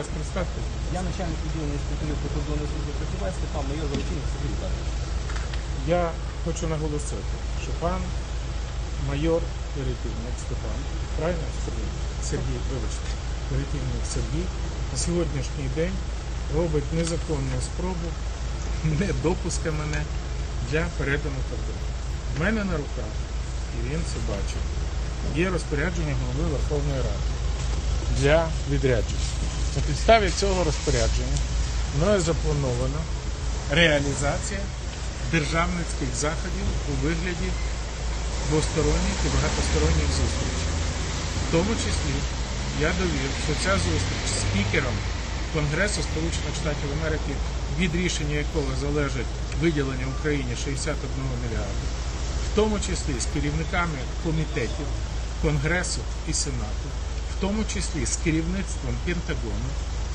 раз представте. Я начальник відділення інспекторів прикордонної служби КПВ Степан майор Волочинов Сергій Віталійович. Я хочу наголосити, що пан майор Перетівник Степан, правильно Сергій? Сергій, вибачте, Перетівник Сергій на сьогоднішній день робить незаконну спробу не допуска мене для передану кордону. У мене на руках, і він це бачить, є розпорядження голови Верховної Ради для відрядження. На підставі цього розпорядження мною заплановано реалізація державницьких заходів у вигляді двосторонніх і багатосторонніх зустрічей. В тому числі я довів, що ця зустріч з спікером Конгресу Сполучених Штатів Америки, від рішення якого залежить виділення Україні 61 мільярда, в тому числі з керівниками комітетів Конгресу і Сенату, в тому числі з керівництвом Пентагону,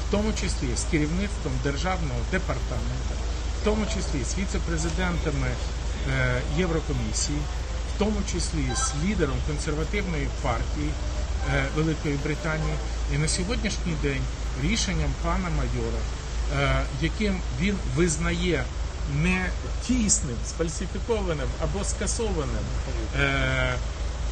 в тому числі з керівництвом Державного департаменту, в тому числі з віце-президентами е, Єврокомісії, в тому числі з лідером консервативної партії е, Великої Британії. І на сьогоднішній день рішенням пана майора, е, яким він визнає не тісним, сфальсифікованим або скасованим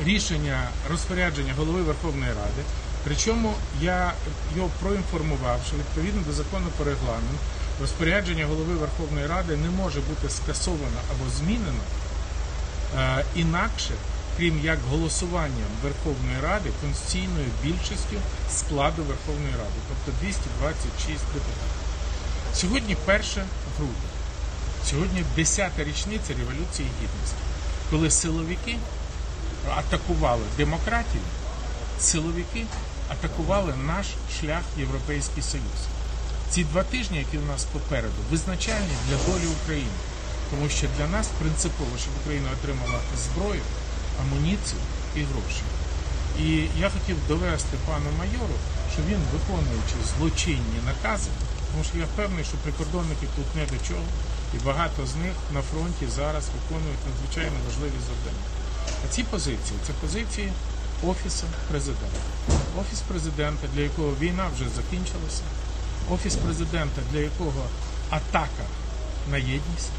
рішення розпорядження голови Верховної Ради. Причому я його проінформував, що відповідно до закону про регламент розпорядження голови Верховної Ради не може бути скасовано або змінено е, інакше, крім як голосуванням Верховної Ради конституційною більшістю складу Верховної Ради, тобто 226 депутатів. Сьогодні 1 грудня, сьогодні 10-та річниця Революції Гідності, коли силовики атакували демократію, силовики атакували наш шлях в Європейський Союз. Ці два тижні, які у нас попереду, визначальні для долі України, тому що для нас принципово, щоб Україна отримала зброю, амуніцію і гроші. І я хотів довести пану майору, що він, виконуючи злочинні накази, тому що я впевнений, що прикордонники тут не до чого, і багато з них на фронті зараз виконують надзвичайно важливі завдання. А ці позиції це позиції Офісу президента. Офіс президента, для якого війна вже закінчилася, офіс президента, для якого атака на єдність.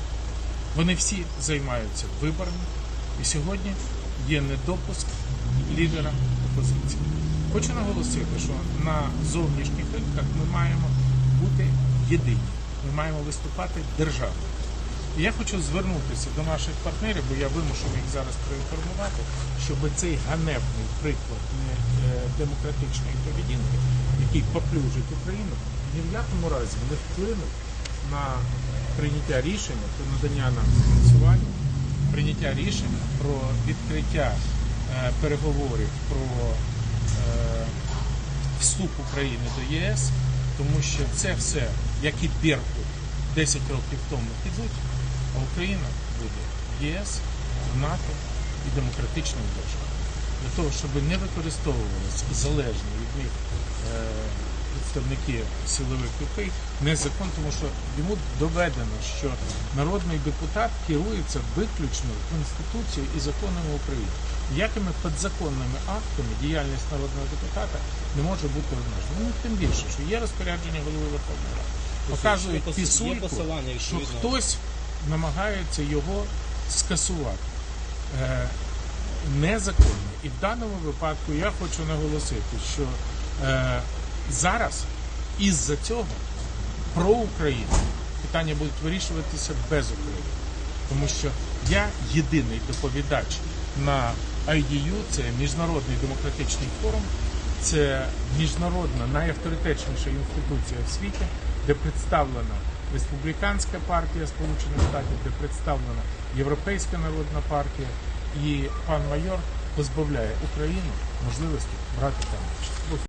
Вони всі займаються виборами, і сьогодні є недопуск лідера опозиції. Хочу наголосити, що на зовнішніх ринках ми маємо бути єдині. Ми маємо виступати державно. Я хочу звернутися до наших партнерів, бо я вимушений їх зараз проінформувати, щоб цей ганебний приклад е, демократичної поведінки, який поплюжить Україну, ні в якому разі не вплинув на прийняття рішення про надання нам фінансування, прийняття рішення про відкриття е, переговорів про е, вступ України до єС, тому що це все, як і Беркут 10 років тому підуть, а Україна буде ЄС, в НАТО і демократичною державою. Для того, щоб не використовувалися залежні від них е, представники силових людей, незакон, тому що йому доведено, що народний депутат керується виключно Конституцією і законами України. Ніякими підзаконними актами діяльність народного депутата не може бути обмежена. Ну тим більше, що є розпорядження голови Верховної Ради. Показують Є пісульку, що хтось намагається його скасувати. Е, незаконно. І в даному випадку я хочу наголосити, що е, зараз із-за цього про Україну питання будуть вирішуватися без України. Тому що я єдиний доповідач на IDU, це Міжнародний демократичний форум, це міжнародна найавторитетніша інституція в світі, де представлена Республіканська партія Сполучених Штатів, де представлена Європейська народна партія, і пан майор позбавляє Україну можливості брати там. участь.